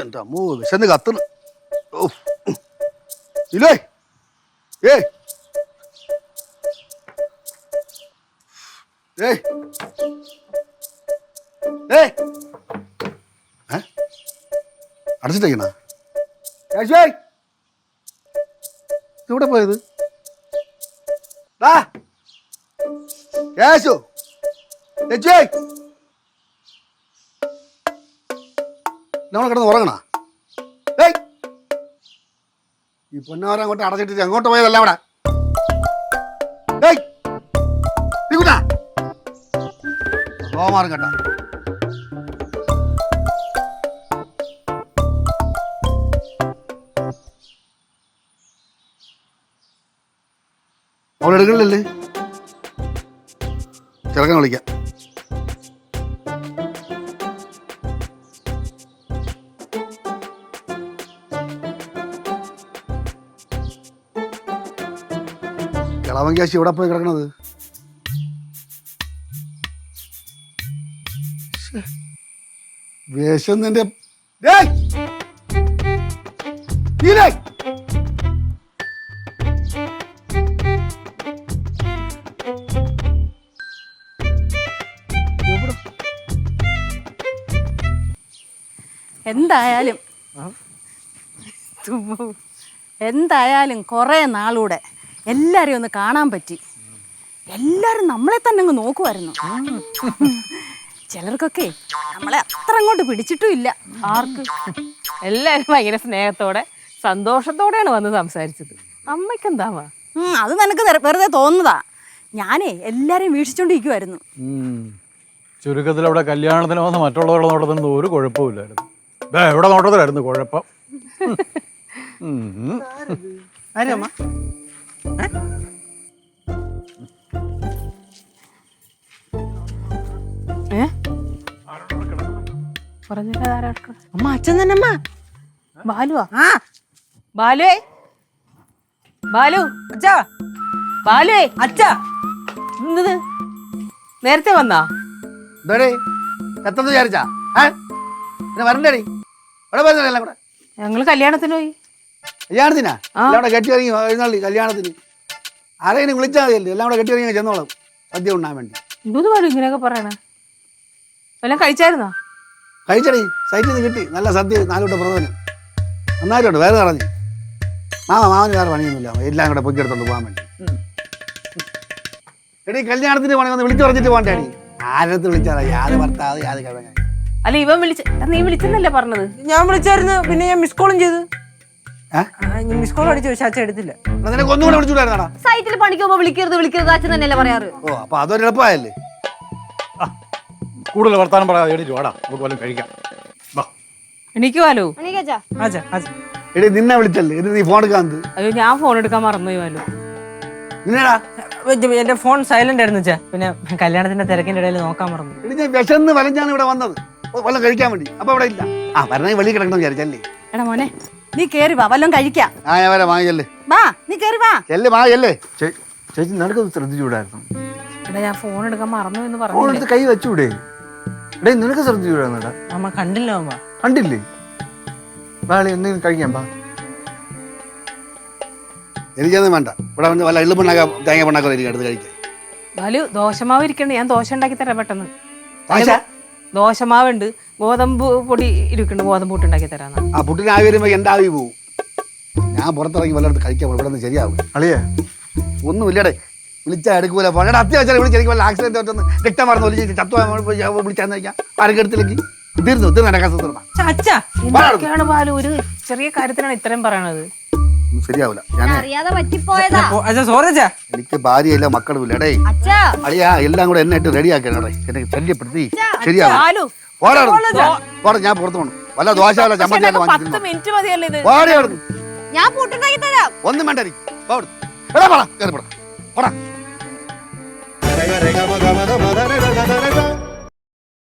എന്റെ അമ്മോ വിശന്ന് കത്തുന്നു ഓ ഇല്ലേ? ഏയ്. ഏയ്. ഏയ്. ഏ? അടച്ചിട്ടേക്കണ? കാശുവായി എവിടെ പോയത്? കേശു ചേച്ചി നമ്മൾ കിടന്ന് ഉറങ്ങണ? ഏയ്! ഈ പൊന്നാര അങ്ങോട്ട് അടച്ചിട്ട് അങ്ങോട്ട് പോയതല്ല അവിടെ? ഏയ്! അവളെടുക്കണില്ലേ കേട്ടാ. അവൾ എടുക്കണില്ലല്ലേ? വിളിക്കാം. കിളവൻ ക്യാഷ് എവിടെ പോയി കിടക്കണത്. വേഷം നിന്റെ? എന്തായാലും. എന്തായാലും കുറേ നാളൂടെ എല്ലാരെയും ഒന്ന് കാണാൻ പറ്റി. എല്ലാരും നമ്മളെ തന്നെ അങ്ങ് നോക്കുമായിരുന്നു ചിലർക്കൊക്കെ നമ്മളെ അത്ര അങ്ങോട്ട് പിടിച്ചിട്ടും ഇല്ല ആർക്ക്? എല്ലാരും ഭയങ്കര സ്നേഹത്തോടെ സന്തോഷത്തോടെയാണ് വന്ന് സംസാരിച്ചത്. അമ്മയ്ക്ക് എന്താവാ അത് നിനക്ക് വെറുതെ തോന്നുന്നതാ. ഞാനേ എല്ലാരെയും വീക്ഷിച്ചോണ്ടിരിക്കുമായിരുന്നു ചുരുക്കത്തിൽ അവിടെ കല്യാണത്തിന് വന്ന മറ്റുള്ളവരുടെ നോട്ടത്തിൽ ഒരു കുഴപ്പമില്ലായിരുന്നു എവിടെ നോട്ടത്തിലായിരുന്നു കുഴപ്പം. ആരമ്മ? ഏ? പറഞ്ഞിട്ട് ആരാ അമ്മ അച്ഛൻ തന്നെ അമ്മ. ബാലുവാ? ആ. ബാലുവേ? ബാലു അച്ഛാ. ബാലുവേ അച്ഛാ. എന്തത് നേരത്തെ വന്നാ? എന്താടേ? എത്ര വിചാരിച്ചാ? ഏ? പിന്നെ വരണ്ടേടി. പോയതല്ലേ കൂടെ? ഞങ്ങൾ കല്യാണത്തിന് പോയി. കല്യാണത്തിനാ. എല്ലാം കൂടെ കെട്ടി ഇറങ്ങി എഴുന്നള്ളി കല്യാണത്തിന്. ആരെങ്കിലും വിളിച്ചാൽ മതിയല്ലേ എല്ലാം കൂടെ കെട്ടി ഇറങ്ങി ചെന്നോളും. സദ്യ ഉണ്ണാൻ വേണ്ടി. എന്തോന്ന് ബാലു ഇങ്ങനെയൊക്കെ പറയണേ? വല്ലതും കഴിച്ചായിരുന്നോ? കഴിച്ചടി. സൈറ്റിൽ നിന്ന് കിട്ടി. നല്ല സദ്യ നാലുകൂട്ട പ്രധാനം നന്നായിട്ടുണ്ട് വേറെ നടന്നു മാമ മാമന് വേറെ പണിയൊന്നുമില്ല. എല്ലാം കൂടെ പൊക്കിയെടുത്തോണ്ട് പോകാൻ വേണ്ടി. എടി കല്യാണത്തിന് പണി ഒന്ന് വിളിച്ചു പറഞ്ഞിട്ട് പോകണ്ടേ ആരത്ത് വിളിച്ചാലാ യാത് ഭർത്താവ് യാത് കിഴങ്ങ അല്ല ഇവൻ വിളിച്ച നീ വിളിച്ചെന്നല്ലേ പറഞ്ഞത്? ഞാൻ വിളിച്ചായിരുന്നു പിന്നെ ഞാൻ മിസ് കോളും ചെയ്തു? മിസ് കോൾ അടിച്ചു പക്ഷെ അച്ഛൻ എടുത്തില്ല. നിനക്ക് ഒന്നുകൂടെ വിളിച്ചുകൂടായിരുന്നാടാ. സൈറ്റിൽ പണിക്ക് പോകുമ്പോ വിളിക്കരുത് വിളിക്കരുത് അച്ഛൻ തന്നെയല്ലേ പറയാറ്. ഓ അപ്പൊ അതൊരു എളുപ്പമായല്ലേ? കൂടുതൽ വർത്താനം പറയാതെ എണീറ്റ് വാടാ നമുക്ക് വല്ലതും കഴിക്കാം. വാ. എനിക്ക് ബാലു എനിക്കച്ചാ അച്ഛാ അച്ഛാ എടി നിന്നെ വിളിച്ചല്ലേ? ഇത് നീ ഫോൺ എടുക്കാൻ അയ്യോ ഞാൻ ഫോൺ എടുക്കാൻ മറന്നുപോയി ബാലു നിന്നെടാ. എന്റെ ഫോൺ സൈലന്റ് ആയിരുന്നു അച്ഛാ പിന്നെ കല്യാണത്തിന്റെ തിരക്കിന്റെ ഇടയിൽ നോക്കാൻ മറന്നു. എടി ഞാൻ വിശന്ന് വലഞ്ഞാണ് ഇവിടെ വന്നത്. ഓ, വല്ലതും കഴിക്കാൻ വേണ്ടി. അപ്പൊ ഇവിടെ ഇല്ല. ആ പറഞ്ഞ വെളിയിൽ കിടക്കണം വിചാരിച്ചല്ലേ? എടാ മോനെ. നീ കേറി വാ വല്ലതും കഴിക്കാം. ആ ഞാൻ വരാം വാങ്ങിയല്ലേ വാ നീ കേറി വാ. ചെല്ല് ചേച്ചി നിനക്കത് ശ്രദ്ധിച്ചുകൂടായിരുന്നു. എടാ ഞാൻ ഫോൺ എടുക്കാൻ മറന്നു എന്ന് ഫോൺ പറഞ്ഞു എടുത്ത് കൈ വെച്ചൂടെ? എടേ നിനക്ക് ശ്രദ്ധിച്ചുകൂടായിരുന്നടാ അമ്മ കണ്ടില്ല അമ്മ? കണ്ടില്ലേ? വാളി എന്തെങ്കിലും കഴിക്കാം പാ എനിക്കൊന്നും വേണ്ട. ഇവിടെ വന്ന് വല്ല എള്ളുമണ്ണാക്ക തേങ്ങ പണ്ണാക്ക എനിക്ക് അടുത്ത് കഴിക്കാൻ ബാലു ദോശമാവ് ഇരിക്കണ്ട്. ഞാൻ ദോശ ഉണ്ടാക്കി തരാം പെട്ടെന്ന്. ദോശ? ദോശമാവുണ്ട്. ഗോതമ്പ് പൊടി ഇരിക്കുന്നുണ്ട് ഗോതമ്പ് പൊടി ഉണ്ടാക്കി തരാന്ന്. ആ പുട്ടിന് ആയി വരുമ്പോ എന്താവി ആവി പോവും? ഞാൻ പുറത്തിറങ്ങി വല്ലയിടത്ത് കഴിക്കാൻ ഇവിടെ നിന്ന് ശരിയാവും. അളിയേ. ഒന്നും ഇല്ലടേ വിളിച്ചാൽ എടുക്കൂല പഴയുടെ അത്യാവശ്യം വിളിച്ച് എനിക്ക് വല്ല ആക്സിഡന്റ് പറ്റുന്ന രക്തം മറന്ന് ഒലിച്ച് ചത്തു വിളിച്ചാന്ന് കഴിക്കാം തീർന്നു തീർന്നു നടക്കാൻ തീർന്ന അച്ഛാണ് ബാലു ഒരു ചെറിയ കാര്യത്തിനാണ് ഇത്രയും പറയണത്? ശരിയാവില്ല ഞാൻ സോറി എനിക്ക് ഭാര്യയില്ല മക്കളുമില്ല അളിയാ എല്ലാം കൂടെ എന്നെ ഇട്ട് റെഡിയാക്കണേ എന്നെ ശല്യപ്പെടുത്തി. ശരിയാവും പോരാ ഞാൻ പുറത്തു പോണു വല്ല ദോശ വല്ല ചമ്മന്തി പത്ത് മിനിറ്റ് മതിയല്ലേ ഇത് വാടി അവിടുന്ന് ഞാൻ പുട്ടുണ്ടാക്കി തരാം ഒന്നും വേണ്ട നീ. പോ അവിടുന്ന്. എടാ പോടാ, കേറി പോടാ. പോടാ.